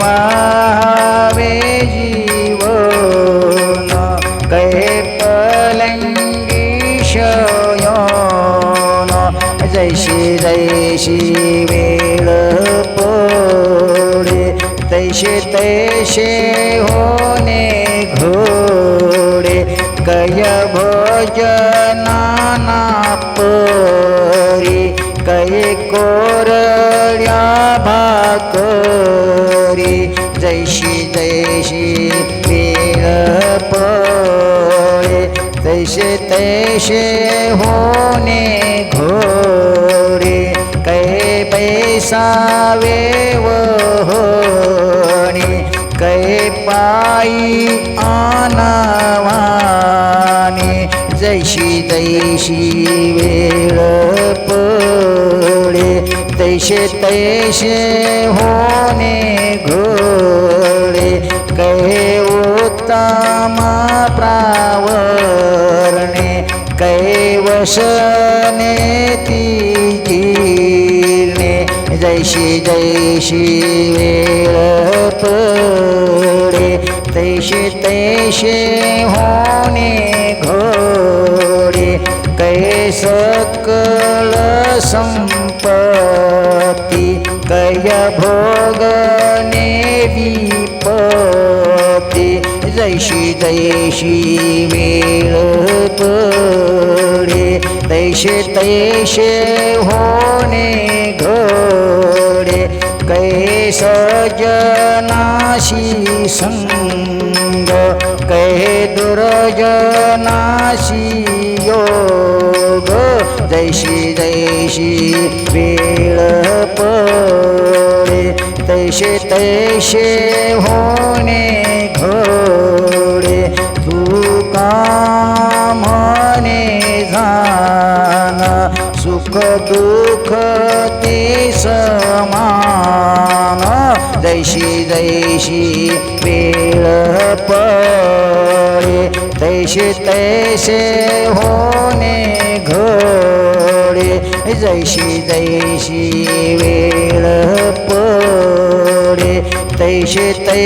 Huawei जीवन कै पलंगी शयन जैशी जैशी वेळ पडे तैसे तैसे होणे घोडे कय भोजनाना परी जैसे तैसे होने घोरे कै पैसा होणे कै पायी आनवाने जैशी तैशी वेळ पडे तैसे तैसे होणे घोळे कैवसने ती गिरणे जैशी जैशी वेळ पडे तैशे तैशे होणे घोडे कै सकल संपत्ती कय भोगने विपत्ती जैशी जैशी वेळ पडे तैसे होने होणे घोडे कै जनाशी संग कै दुर्जनाशी योग जैशी जैशी वेळ पडे तैसे तैसे होणे सुख दुःख ते समान. जैशी जैशी वेळ पळे तैसे तैसे होणे घडे. जैशी जैशी वेळ पळे तैसे तै